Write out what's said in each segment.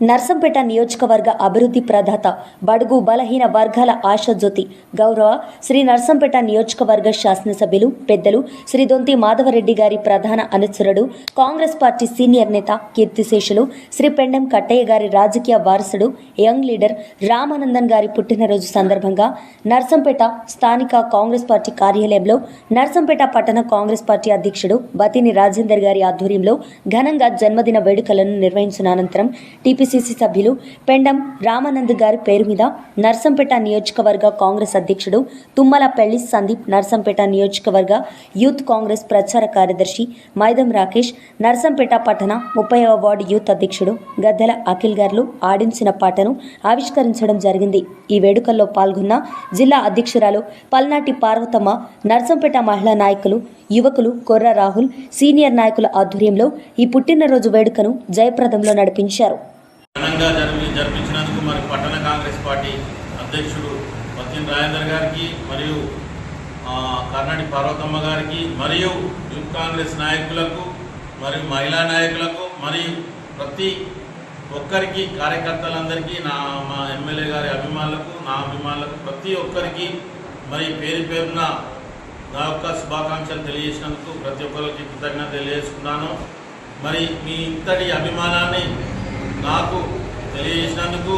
నర్సంపేట నియోజకవర్గ అభివృద్ధి ప్రదాత బడుగు బలహీన వర్గాల ఆశాజ్యోతి గౌరవ శ్రీ నర్సంపేట నియోజకవర్గ శాసనసభ్యులు పెద్దలు శ్రీ దొంతి మాధవరెడ్డి గారి ప్రధాన అనుచరుడు కాంగ్రెస్ పార్టీ సీనియర్ నేత కీర్తిశేషులు శ్రీ పెండెం కట్టయ్య గారి రాజకీయ వారసుడు యంగ్ లీడర్ రామానందన్ గారి పుట్టినరోజు సందర్భంగా నర్సంపేట స్థానిక కాంగ్రెస్ పార్టీ కార్యాలయంలో నర్సంపేట పట్టణ కాంగ్రెస్ పార్టీ అధ్యక్షుడు బతిని రాజేందర్ గారి ఆధ్వర్యంలో ఘనంగా జన్మదిన వేడుకలను నిర్వహించిన అనంతరం టీపీసీసీ సభ్యులు పెండం రామానంద్ గారి పేరు మీద నర్సంపేట నియోజకవర్గ కాంగ్రెస్ అధ్యక్షుడు తుమ్మల పెళ్ళి సందీప్ నర్సంపేట నియోజకవర్గ యూత్ కాంగ్రెస్ ప్రచార కార్యదర్శి మైదం రాకేష్ నర్సంపేట పట్టణ ముప్పైవ వార్డు యూత్ అధ్యక్షుడు గద్దెల అఖిల్ గారు ఆడించిన పాటను ఆవిష్కరించడం జరిగింది. ఈ వేడుకల్లో పాల్గొన్న జిల్లా అధ్యక్షురాలు పల్నాటి పార్వతమ్మ నర్సంపేట మహిళా నాయకులు యువకులు కొర్ర రాహుల్ సీనియర్ నాయకుల ఆధ్వర్యంలో ఈ పుట్టినరోజు వేడుకను జయప్రదంలో నడిపించారు. ఘనంగా జరిపి జరిపించినందుకు మరి పట్టణ కాంగ్రెస్ పార్టీ అధ్యక్షుడు పత్తిన రాజేందర్ గారికి మరియు కర్ణాటి పార్వతమ్మ గారికి మరియు యూత్ కాంగ్రెస్ నాయకులకు మరియు మహిళా నాయకులకు మరియు ప్రతి ఒక్కరికి కార్యకర్తలందరికీ నా మా ఎమ్మెల్యే గారి అభిమానులకు నా అభిమానులకు ప్రతి ఒక్కరికి మరి పేరు పేరున నా యొక్క శుభాకాంక్షలు తెలియజేసినందుకు ప్రతి ఒక్కరికి కృతజ్ఞత తెలియజేసుకున్నాను మరి మీ ఇంతటి అభిమానాన్ని నాకు తెలియజేసినందుకు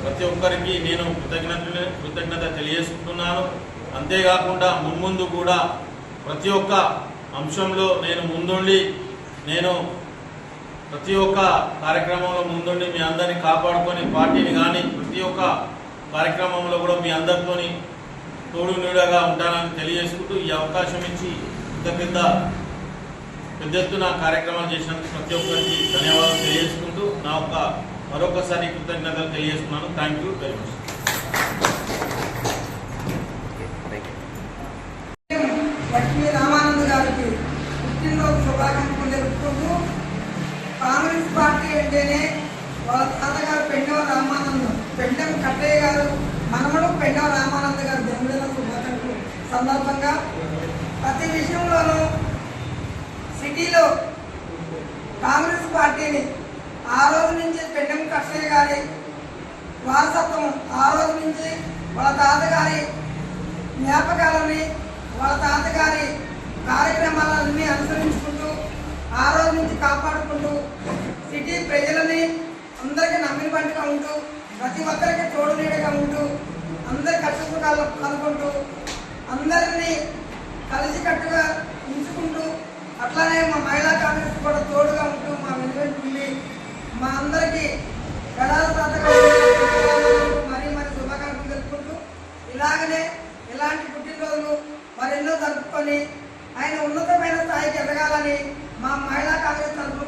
ప్రతి ఒక్కరికి నేను కృతజ్ఞత కృతజ్ఞత తెలియజేసుకుంటున్నాను అంతేకాకుండా మున్ముందు కూడా ప్రతి ఒక్క అంశంలో నేను ముందుండి నేను ప్రతి ఒక్క కార్యక్రమంలో ముందుండి మీ అందరినీ కాపాడుకొని పార్టీని కానీ ప్రతి ఒక్క కార్యక్రమంలో కూడా మీ అందరితోని తోడు నీడగా ఉంటానని తెలియజేసుకుంటూ ఈ అవకాశం ఇచ్చి ఇంత పెద్ద పెద్ద ఎత్తున కార్యక్రమాలు చేసినందుకు ప్రతి ఒక్కరికి ధన్యవాదాలు తెలియజేసుకుంటూ నా యొక్క మరొకసారి కృతజ్ఞతలు తెలియజేస్తున్నాను. Thank you very much Lakshmi Ramanand గారికి పుట్టినరోజు శుభాకాంక్షలు తెలుపుకుంటూ కాంగ్రెస్ పార్టీ అంటేనే వాళ్ళ తాతగారు పెండవ రామానందం. పెండం కట్టయ్య గారు మనమడు పెండవ రామానంద్ గారు జన్మదిన శుభాకాంక్షలు సందర్భంగా ప్రతి విషయంలోనూ సిటీలో కాంగ్రెస్ పార్టీని ఆ రోజు నుంచి పెండం కట్టయ్య గారి వారసత్వం ఆ రోజు నుంచి వాళ్ళ తాతగారి జ్ఞాపకాలని వాళ్ళ తాతగారి కార్యక్రమాలన్నీ అనుసరించుకుంటూ ఆ రోజు నుంచి కాపాడుకుంటూ సిటీ ప్రజలని అందరికీ నమ్మిన పంటగా ఉంటూ ప్రతి ఒక్కరికి తోడు నీడగా ఉంటూ అందరి కట్టుకుటాలు కనుకుంటూ అందరినీ కలిసికట్టుగా ఉంచుకుంటూ అట్లానే మా మహిళా కాంగ్రెస్ కూడా తోడుగా ఉంటూ మా వెనుకంటుంది మా అందరికీ గడాల తాతగా మరీ మరి శుభాకాంక్షలు తెలుపుకుంటూ ఇలాగనే ఇలాంటి పుట్టినరోజులు మరెన్నో జరుపుకొని ఆయన ఉన్నతమైన స్థాయికి ఎదగాలని మా మహిళా కాంగ్రెస్ తరఫున